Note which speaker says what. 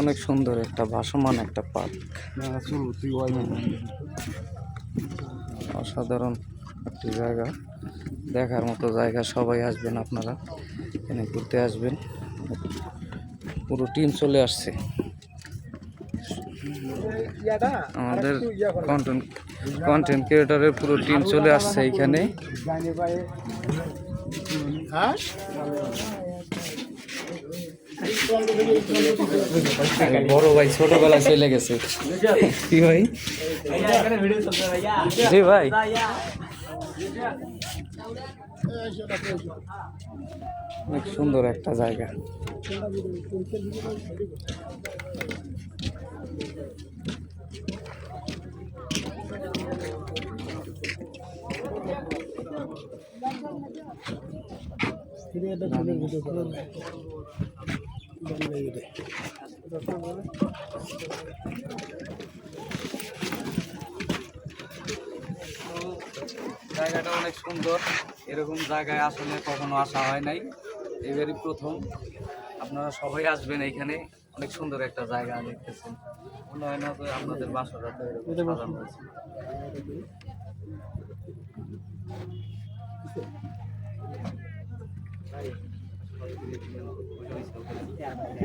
Speaker 1: অনেক সুন্দর একটা ভাসমান একটা পার্ক। অসাধারণ একটি জায়গা। দেখার মতো জায়গা সবাই আসবেন আপনারা, এখানে ঘুরতে আসবেন। পুরো টিম চলে আসছে। আমাদের কন্টেন্ট কন্টেন্ট ক্রিয়েটরের পুরো টিম চলে আসছে এইখানে বড় ভাই ছোটবেলায় চলে গেছে। কি ভাই? জি ভাই। অনেক সুন্দর একটা জায়গা। জায়গাটা অনেক সুন্দর। এরকম জায়গায় আসলে কখনো আসা হয় নাই। এবারই প্রথম। আপনারা সবাই আসবেন এইখানে অনেক সুন্দর একটা জায়গা দেখতেছেন। মনে হয় না যে আপনাদের বাসাটা তো よろしくお願いします。